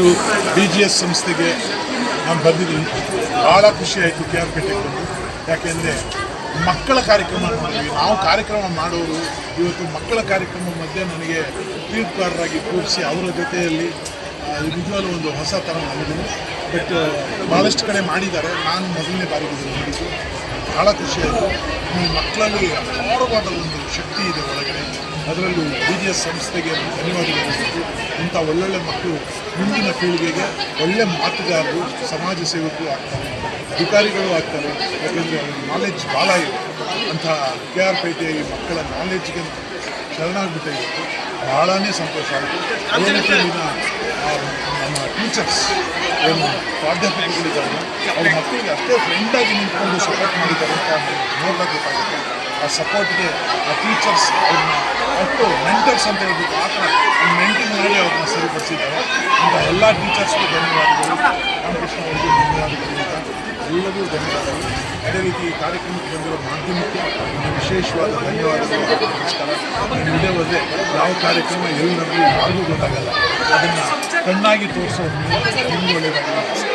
ಇವತ್ತು B G S ಸಂಸ್ಥೆಗೆ ನಾನು ಬಂದಿದ್ದೀನಿ. ಭಾಳ ಖುಷಿ ಆಯಿತು ಕೆ ಆರ್ ಪೇಟೆಗೆ ಬಂದು. ಯಾಕೆಂದರೆ ಮಕ್ಕಳ ಕಾರ್ಯಕ್ರಮ ಮಾಡಿದ್ವಿ ನಾವು ಕಾರ್ಯಕ್ರಮ ಮಾಡೋರು ಇವತ್ತು ಮಕ್ಕಳ ಕಾರ್ಯಕ್ರಮ ಮಧ್ಯೆ ನನಗೆ ತೀರ್ಪುಗಾರರಾಗಿ ಕೂರಿಸಿ ಅವರ ಜೊತೆಯಲ್ಲಿ ಆ, ಒಂದು ಹೊಸ ಥರ ಮಾಡಿದ್ದೀನಿ ಬಟ್ ಭಾಳಷ್ಟು ಕಡೆ ಮಾಡಿದ್ದಾರೆ. ನಾನು ಮೊದಲನೇ ಬಾರಿಗೆ ನೋಡಿದ್ದು ಭಾಳ ಖುಷಿಯಾಯಿತು ಮಕ್ಕಳಲ್ಲಿ ಅಪಾರವಾದ ಒಂದು ಶಕ್ತಿ ಇದೆ ಒಳಗಡೆ. ಅದರಲ್ಲೂ ಬಿ ಜಿ ಎಸ್ ಸಂಸ್ಥೆಗೆ ಧನ್ಯವಾದಗಳು. ಇಂಥ ಒಳ್ಳೊಳ್ಳೆ ಮಕ್ಕಳು ಮುಂದಿನ ಪೀಳಿಗೆಗೆ ಒಳ್ಳೆ ಮಾತುಗಾರರು, ಸಮಾಜ ಸೇವಕರು ಆಗ್ತಾರೆ, ಅಧಿಕಾರಿಗಳು ಆಗ್ತಾರೆ. ಯಾಕೆಂದರೆ ಅವ್ರ ನಾಲೆಜ್ ಭಾಳ ಇದೆ. ಅಂಥ ಕೆ ಆರ್ ಪೇಟೆಯ ಈ ಮಕ್ಕಳ ನಾಲೆಜ್ಗೆ ಶರಣಾಗ್ಬಿಟ್ಟೆ ಇವತ್ತು ಭಾಳನೇ ಸಂತೋಷ ಆಯಿತು ಅದೇ ನಮ್ಮ ಟೀಚರ್ಸ್ ಏನು ಪ್ರಾಧ್ಯಾಪಕಗಳಿದ್ದಾರೆ ಅವ್ರ ಮಕ್ಕಳಿಗೆ ಅಷ್ಟೇ ಫ್ರೆಂಡಾಗಿ ನಿಂತ್ಕೊಂಡು ಸಪೋರ್ಟ್ ಮಾಡಿದ್ದಾರೆ ಅಂತ ನೋಡೋಕೆ ಗೊತ್ತಾಗುತ್ತೆ. ಆ ಸಪೋರ್ಟ್ಗೆ ಆ ಟೀಚರ್ಸ್ ಅವ್ರನ್ನ ಅಷ್ಟು ಮೆಂಟರ್ಸ್ ಅಂತ ಹೇಳ್ಬಿಟ್ಟು ಆ ಥರ ಮೆಂಟಿಂಗ್ ಮಾಡಿ ಅವ್ರನ್ನ ಸರಿಪಡಿಸಿದ್ದಾರೆ. ಅಂತ ಎಲ್ಲ ಟೀಚರ್ಸ್ಗೂ ಧನ್ಯವಾದಗಳು. ರಾಮಕೃಷ್ಣ ಅವರಿಗೆ ಧನ್ಯವಾದಗಳು ಅಂತ ಎಲ್ಲರಿಗೂ ಧನ್ಯವಾದಗಳು. ಅದೇ ರೀತಿ ಈ ಕಾರ್ಯಕ್ರಮಕ್ಕೆ ಬಂದಿರೋ ಮಾಧ್ಯಮಕ್ಕೆ ವಿಶೇಷವಾದ ಧನ್ಯವಾದಗಳು. ನಮಸ್ಕಾರ. ಯಾವ ಕಾರ್ಯಕ್ರಮ ಎಲ್ಲಿ ನಡೆದು ಯಾರಿಗೂ ಗೊತ್ತಾಗಲ್ಲ. ಅದನ್ನು ಕಣ್ಣಾಗಿ ತೋರಿಸೋದು ನಿಮ್ಗೆ ಒಳ್ಳೆಯದಾಗಲಿ.